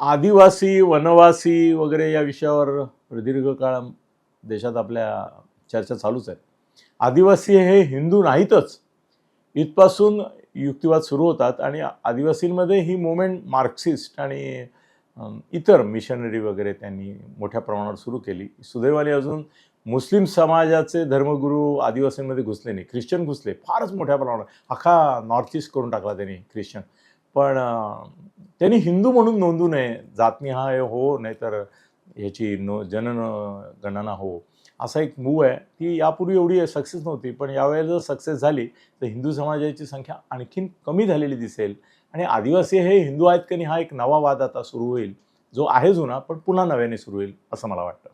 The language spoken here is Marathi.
आदिवासी वनवासी वगैरे या विषयावर प्रदीर्घ काळ देशात आपल्या चर्चा चालूच आहे. आदिवासी हे हिंदू नाहीतच. इथपासून युक्तिवाद सुरू होतात आणि आदिवासींमध्ये ही मुवमेंट मार्क्सिस्ट आणि इतर मिशनरी वगैरे त्यांनी मोठ्या प्रमाणावर सुरू केली. सुदैवाने अजून मुस्लिम समाजाचे धर्मगुरू आदिवासींमध्ये घुसले नाही. ख्रिश्चन घुसले. फारच मोठ्या प्रमाणावर. अख्खा नॉर्थ ईस्ट करून टाकला त्यांनी ख्रिश्चन. पण त्यांनी हिंदू म्हणून नोंदू नये. जातनिहाय हो नाहीतर ह्याची नो जनन गणना हो. असा एक मूव आहे. ती यापूर्वी एवढी सक्सेस नव्हती पण यावेळेला जर सक्सेस झाली तर हिंदू समाजाची संख्या आणखीन कमी झालेली दिसेल. आणि आदिवासी हे हिंदू आहेत की नाही हा एक नवा वाद आता सुरू होईल. जो आहे जुना पण पुन्हा नव्याने सुरू होईल असं मला वाटतं.